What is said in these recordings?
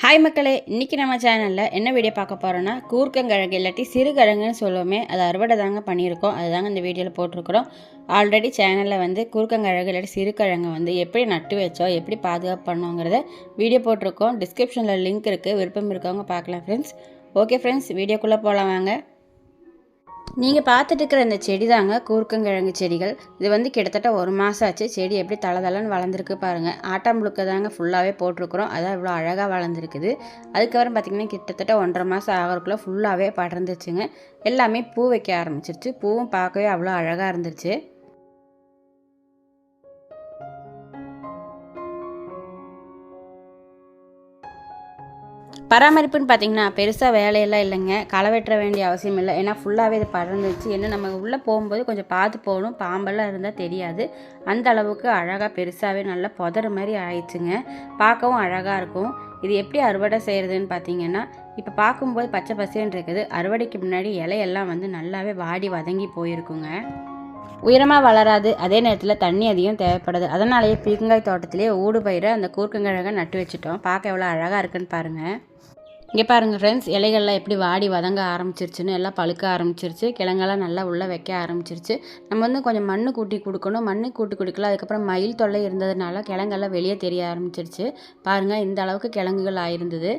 Hi மக்களே இன்றைக்கி நம்ம சேனலில் என்ன வீடியோ பார்க்க போகிறோன்னா கூர்க்கங்கிழங்கு இல்லாட்டி சிறுகிழங்குன்னு சொல்லுவோமே அது அறுவடை தாங்க பண்ணியிருக்கோம். அதுதாங்க இந்த வீடியோவில் போட்டிருக்கிறோம். ஆல்ரெடி சேனலில் வந்து கூர்க்கங்கிழங்கு இல்லாட்டி சிறுகிழங்கு வந்து எப்படி நட்டு வச்சோம் எப்படி பாதுகாப்பு பண்ணோங்கிறத வீடியோ போட்டிருக்கோம். டிஸ்கிரிப்ஷனில் லிங்க் இருக்குது விருப்பம் இருக்கவங்க பார்க்கலாம் ஃப்ரெண்ட்ஸ் ஓகே ஃப்ரெண்ட்ஸ் வீடியோக்குள்ளே போகலாம் வாங்க. நீங்கள் பார்த்துட்டு இருக்கிற இந்த செடி தாங்க கூர்க்கங்கிழங்கு செடிகள். இது வந்து கிட்டத்தட்ட ஒரு மாதம் ஆச்சு. செடி எப்படி தளதளன்னு வளர்ந்துருக்கு பாருங்கள் ஆட்டாம்புழுக்க தாங்க ஃபுல்லாகவே போட்டிருக்கிறோம். அதான் இவ்வளோ அழகாக வளர்ந்துருக்குது. அதுக்கப்புறம் பார்த்திங்கன்னா கிட்டத்தட்ட ஒன்றரை மாதம் ஆகிறதுக்குள்ளே ஃபுல்லாகவே படர்ந்துச்சுங்க எல்லாமே பூ வைக்க ஆரம்பிச்சிருச்சு. பூவும் பார்க்கவே அவ்வளோ அழகாக இருந்துருச்சு. பராமரிப்புன்னு பார்த்தீங்கன்னா பெருசாக வேலையெல்லாம் இல்லைங்க. களை வெட்ட வேண்டிய அவசியம் இல்லை. ஏன்னா ஃபுல்லாகவே இது படர்ந்துச்சு என்ன நம்ம உள்ளே போகும்போது கொஞ்சம் பார்த்து போகணும். பாம்பெல்லாம் இருந்தால் தெரியாது. அந்த அளவுக்கு அழகாக பெருசாகவே நல்லா புதற மாதிரி ஆயிடுச்சுங்க. பார்க்கவும் அழகாக இருக்கும். இது எப்படி அறுவடை செய்கிறதுன்னு பார்த்தீங்கன்னா இப்போ பார்க்கும்போது பச்சை பசேன்னு இருக்குது. அறுவடைக்கு முன்னாடி இலையெல்லாம் வந்து நல்லாவே வாடி வதங்கி போயிருக்குங்க. உயரமாக வளராது. அதே நேரத்தில் தண்ணி அதிகம் தேவைப்படுது. அதனாலேயே பீக்கங்காய் தோட்டத்திலே ஊடு பயிரை அந்த கூர்க்கங்கிழங்கை நட்டு வச்சுட்டோம். பார்க்க எவ்வளோ அழகாக இருக்குன்னு பாருங்கள் இங்கே பாருங்கள் ஃப்ரெண்ட்ஸ் இலைகள்லாம் எப்படி வாடி வதங்க ஆரம்பிச்சிருச்சுன்னு எல்லாம் பழுக்க ஆரம்பிச்சிருச்சு. கிழங்கெல்லாம் நல்லா உள்ளே வைக்க ஆரம்பிச்சிருச்சு. நம்ம வந்து கொஞ்சம் மண் கூட்டி கொடுக்கணும். மண் கூட்டி கொடுக்கல அதுக்கப்புறம் மயில் தொல்லை இருந்ததுனால கிழங்கெல்லாம் வெளியே தெரிய ஆரம்பிச்சிருச்சு. பாருங்கள் இந்த அளவுக்கு கிழங்குகள் ஆயிருந்தது.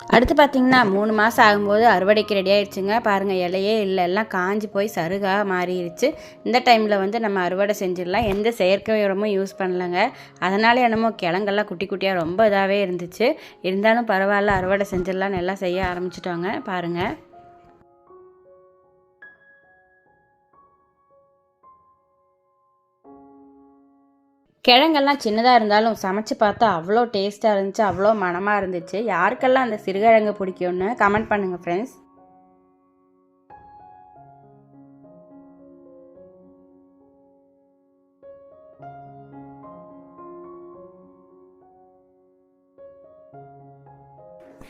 அடுத்து பார்த்தீங்கன்னா மூணு மாதம் ஆகும்போது அறுவடைக்கு ரெடி ஆயிடுச்சுங்க. பாருங்கள் இலையே இல்லை எல்லாம் காஞ்சி போய் சருகாக மாறிடுச்சு இந்த டைமில் வந்து நம்ம அறுவடை செஞ்சிடலாம். எந்த செயற்கை உரமும் யூஸ் பண்ணலங்க. அதனால என்னமோ கிழங்கெல்லாம் குட்டி குட்டியாக ரொம்ப இதாகவே இருந்துச்சு. இருந்தாலும் பரவாயில்ல அறுவடை செஞ்சிடலான்னு எல்லாம் செய்ய ஆரம்பிச்சிட்டோங்க. பாருங்கள் கிழங்கெல்லாம் சின்னதாக இருந்தாலும் சமைச்சு பார்த்தா அவ்வளோ டேஸ்ட்டாக இருந்துச்சு அவ்வளோ மனமாக இருந்துச்சு. யாருக்கெல்லாம் அந்த சிறுகிழங்கு பிடிக்கும்னு கமெண்ட் பண்ணுங்கள் ஃப்ரெண்ட்ஸ்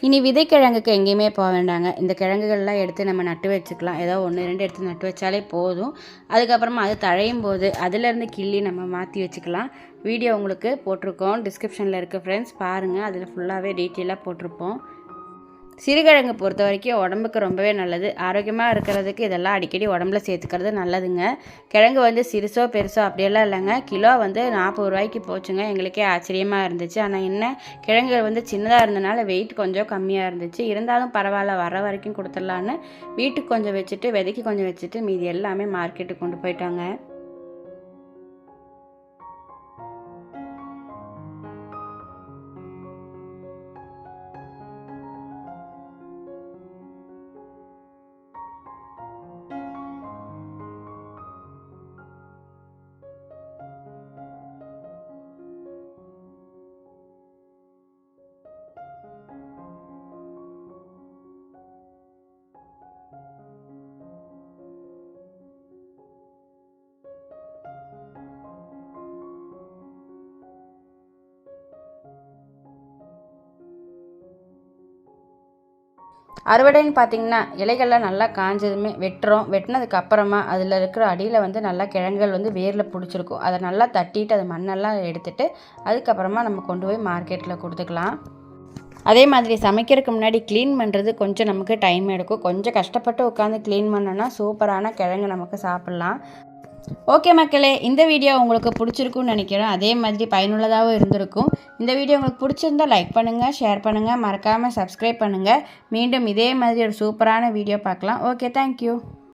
இனி விதைக்கிழங்குக்கு எங்கேயுமே போக வேண்டாங்க. இந்த கிழங்குகள்லாம் எடுத்து நம்ம நட்டு வச்சுக்கலாம். ஏதோ ஒன்று ரெண்டு எடுத்து நட்டு வச்சாலே போதும். அதுக்கப்புறமா அது தழையும் போது அதிலேருந்து கிள்ளி நம்ம மாற்றி வச்சுக்கலாம். வீடியோ உங்களுக்கு போட்டிருக்கோம். டிஸ்கிரிப்ஷனில் இருக்க ஃப்ரெண்ட்ஸ் பாருங்கள் அதில் ஃபுல்லாகவே டீட்டெயிலாக போட்டிருப்போம். சிறுகிழங்கு பொறுத்த வரைக்கும் உடம்புக்கு ரொம்பவே நல்லது. ஆரோக்கியமாக இருக்கிறதுக்கு இதெல்லாம் அடிக்கடி உடம்புல சேர்த்துக்கிறது நல்லதுங்க. கிழங்கு வந்து சிறுசோ பெருசோ அப்படியெல்லாம் இல்லைங்க. கிலோ வந்து நாற்பது ரூபாய்க்கு போச்சுங்க. எங்களுக்கே ஆச்சரியமாக இருந்துச்சு. ஆனால் என்ன கிழங்குகள் வந்து சின்னதாக இருந்தனால வெயிட் கொஞ்சம் கம்மியாக இருந்துச்சு. இருந்தாலும் பரவாயில்ல வர வரைக்கும் கொடுத்துடலான்னு வீட்டுக்கு கொஞ்சம் வச்சுட்டு விதைக்கு கொஞ்சம் வச்சுட்டு மீதி எல்லாமே மார்க்கெட்டுக்கு கொண்டு போயிட்டாங்க. அறுவடைன்னு பார்த்தீங்கன்னா இலைகள்லாம் நல்லா காஞ்சதுமே வெட்டுறோம். வெட்டினதுக்கு அப்புறமா அதில் இருக்கிற அடியில் வந்து நல்லா கிழங்குகள் வந்து வேரில் பிடிச்சிருக்கும். அதை நல்லா தட்டிட்டு அது மண்ணெல்லாம் எடுத்துட்டு அதுக்கப்புறமா நம்ம கொண்டு போய் மார்க்கெட்டில் கொடுத்துக்கலாம். அதே மாதிரி சமைக்கிறதுக்கு முன்னாடி க்ளீன் பண்ணுறது கொஞ்சம் நமக்கு டைம் எடுக்கும். கொஞ்சம் கஷ்டப்பட்டு உட்காந்து க்ளீன் பண்ணோன்னா சூப்பரான கிழங்கு நமக்கு சாப்பிட்லாம். ஓகே மக்களே இந்த வீடியோ உங்களுக்கு பிடிச்சிருக்குன்னு நினைக்கிறேன். அதே மாதிரி பயனுள்ளதாகவும் இருந்திருக்கும். இந்த வீடியோ உங்களுக்கு பிடிச்சிருந்தா லைக் பண்ணுங்கள் ஷேர் பண்ணுங்கள் மறக்காமல் சப்ஸ்கிரைப் பண்ணுங்கள் மீண்டும் இதே மாதிரி ஒரு சூப்பரான வீடியோ பார்க்கலாம். Okay thank you